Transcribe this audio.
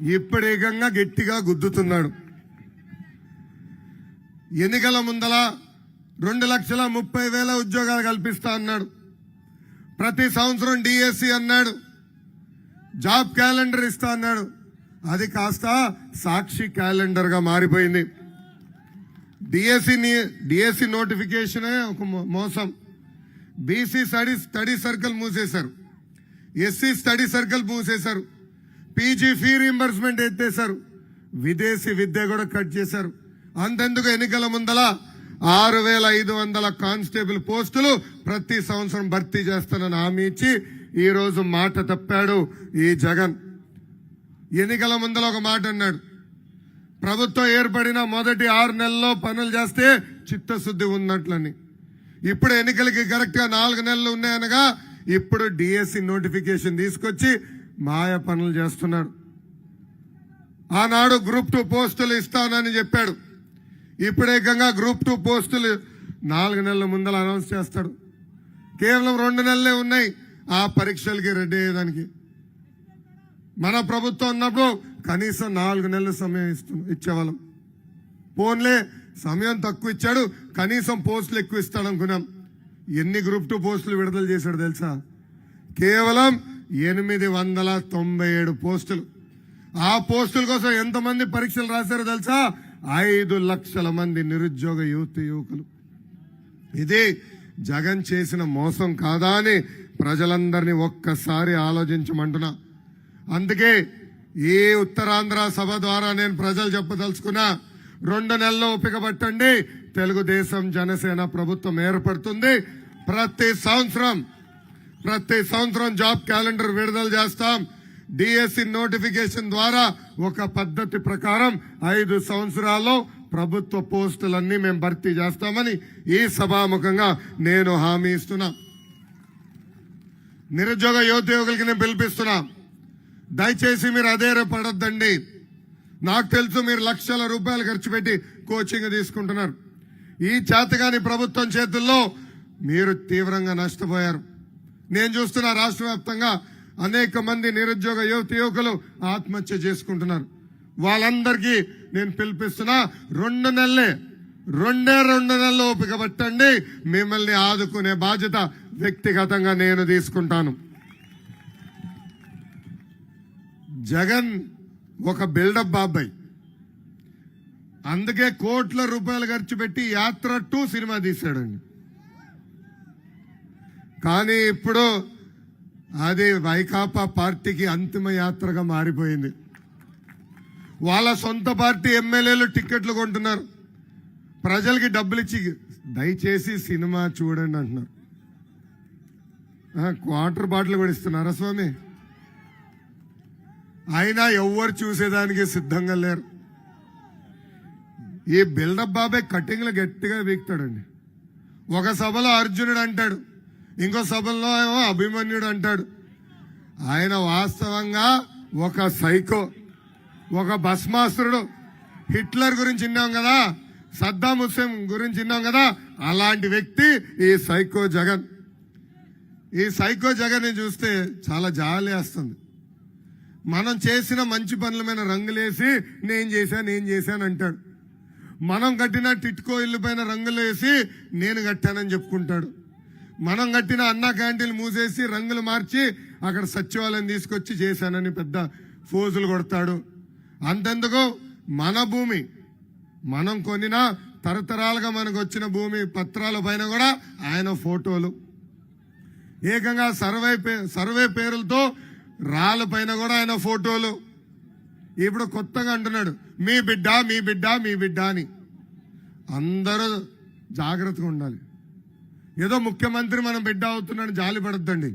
ఇప్పుడేకంగా గట్టిగా గుద్దుతున్నాడు. ఎన్నికల ముందల రెండు లక్షల ముప్పై వేల ఉద్యోగాలు కల్పిస్తా అన్నాడు. ప్రతి సంవత్సరం డిఎస్సి అన్నాడు. జాబ్ క్యాలెండర్ ఇస్తా అన్నాడు. అది కాస్త సాక్షి క్యాలెండర్గా మారిపోయింది డిఎస్సి డిఎస్సి నోటిఫికేషనే ఒక మోసం. బీసీ స్టడీ స్టడీ సర్కిల్ మూసేశారు. ఎస్సీ స్టడీ సర్కిల్ మూసేశారు. పీజీ ఫీ రీంబర్స్మెంట్ ఎత్తేశారు. విదేశీ విద్య కూడా కట్ చేశారు. అంతెందుకు ఎన్నికల ముందల ఆరు వేల ఐదు వందల కానిస్టేబుల్ పోస్టులు ప్రతి సంవత్సరం భర్తీ చేస్తానని హామీ ఇచ్చి ఈరోజు మాట తప్పాడు ఈ జగన్. ఎన్నికల ముందల ఒక మాట అన్నాడు. ప్రభుత్వం ఏర్పడిన మొదటి ఆరు నెలల్లో పనులు చేస్తే చిత్తశుద్ధి ఉన్నట్లని ఇప్పుడు ఎన్నికలకి కరెక్ట్గా నాలుగు నెలలు ఉన్నాయనగా ఇప్పుడు డిఎస్సి నోటిఫికేషన్ తీసుకొచ్చి మాయ పనులు చేస్తున్నాడు. ఆనాడు గ్రూప్ టూ పోస్టులు ఇస్తానని చెప్పాడు. ఇప్పుడేకంగా గ్రూప్ టూ పోస్టులు నాలుగు నెలల ముందర అనౌన్స్ చేస్తాడు. కేవలం రెండు నెలలే ఉన్నాయి. ఆ పరీక్షలకి రెడీ అయ్యేదానికి. మన ప్రభుత్వం ఉన్నప్పుడు కనీసం నాలుగు నెలల సమయం ఇస్తు ఇచ్చేవాళ్ళం. పోన్లే సమయం తక్కువ ఇచ్చాడు. కనీసం పోస్టులు ఎక్కువ ఇస్తాడు అనుకున్నాం. ఎన్ని గ్రూప్ టూ పోస్టులు విడుదల చేశాడు తెలుసా? కేవలం ఎనిమిది వందల తొంభై ఏడు పోస్టులు. ఆ పోస్టుల కోసం ఎంతమంది పరీక్షలు రాశారో తెలుసా? ఐదు లక్షల మంది నిరుద్యోగ యువత యువకులు. ఇది జగన్ చేసిన మోసం కాదా అని ప్రజలందరినీ ఒక్కసారి ఆలోచించమంటున్నా. అందుకే ఈ ఉత్తరాంధ్ర సభ ద్వారా నేను ప్రజలు చెప్పదలుచుకున్నా రెండు నెలల్లో ఓపిక పట్టండి. తెలుగుదేశం జనసేన ప్రభుత్వం ఏర్పడుతుంది. ప్రతి సంవత్సరం ప్రతి సంవత్సరం జాబ్ క్యాలెండర్ విడుదల చేస్తాం. డిఎస్సి నోటిఫికేషన్ ద్వారా ఒక పద్ధతి ప్రకారం ఐదు సంవత్సరాల్లో ప్రభుత్వ పోస్టులన్నీ మేము భర్తీ చేస్తామని ఈ సభాముఖంగా నేను హామీ ఇస్తున్నా. నిరుద్యోగ యువతయోగులకి నేను పిలిపిస్తున్నా. దయచేసి మీరు అదే పడద్దండి. నాకు తెలుసు మీరు లక్షల రూపాయలు ఖర్చు పెట్టి కోచింగ్ తీసుకుంటున్నారు. ఈ చేతగాని ప్రభుత్వం చేతుల్లో మీరు తీవ్రంగా నష్టపోయారు. నేను చూస్తున్న రాష్ట్ర వ్యాప్తంగా అనేక మంది నిరుద్యోగ యువత యువకులు ఆత్మహత్య చేసుకుంటున్నారు. వాళ్ళందరికీ నేను పిలిపిస్తున్నా రెండు నెలలే రెండే రెండు నెలలు ఓపిక పట్టండి మిమ్మల్ని ఆదుకునే బాధ్యత వ్యక్తిగతంగా నేను తీసుకుంటాను. జగన్ ఒక బిల్డప్ బాబాయ్ అందుకే కోట్ల రూపాయలు ఖర్చు పెట్టి యాత్ర టూ సినిమా తీశాడండి. కానీ ఇప్పుడు అది వైకాపా పార్టీకి అంతిమ యాత్రగా మారిపోయింది. వాళ్ళ సొంత పార్టీ ఎమ్మెల్యేలు టిక్కెట్లు కొంటున్నారు. ప్రజలకి డబ్బులు ఇచ్చి దయచేసి సినిమా చూడండి అంటున్నారు. క్వార్టర్ బాటిల్ కూడా ఇస్తున్నారా స్వామి? అయినా ఎవ్వరు చూసేదానికి సిద్ధంగా లేరు. ఈ బిల్డప్ బాబాయ్ కటింగ్లు గట్టిగా వీక్తాడండి. ఒక సభలో అర్జునుడు అంటాడు ఇంకో సభల్లో ఏమో అభిమన్యుడు అంటాడు. ఆయన వాస్తవంగా ఒక సైకో ఒక భస్మాసురుడు. హిట్లర్ గురించి విన్నాం కదా సద్దాం హుస్సేన్ గురించి విన్నాం కదా అలాంటి వ్యక్తి ఈ సైకో జగన్. ఈ సైకో జగన్ చూస్తే చాలా జాలి వేస్తుంది. మనం చేసిన మంచి పనుల మీద రంగులేసి నేను చేశాను నేను చేశాను అంటాడు. మనం కట్టిన టిట్కో ఇల్లు పైన రంగులు వేసి నేను కట్టానని చెప్పుకుంటాడు. మనం కట్టిన అన్న క్యాంటీన్ మూసేసి రంగులు మార్చి అక్కడ సచివాలయం తీసుకొచ్చి చేశానని పెద్ద ఫోజులు కొడతాడు. అంతెందుకు? మన భూమి. మనం కొనిన తరతరాలుగా మనకు వచ్చిన భూమి పత్రాల పైన కూడా ఆయన ఫోటోలు. ఏకంగా సర్వే సర్వే పేరులతో రాళ్ళ పైన కూడా ఆయన ఫోటోలు. ఇప్పుడు కొత్తగా అంటున్నాడు మీ బిడ్డ మీ బిడ్డ మీ బిడ్డ అని. అందరూ జాగ్రత్తగా ఉండాలి. ఏదో ముఖ్యమంత్రి మనం బిడ్డ అవుతున్నాడు జాలి పడద్దండి.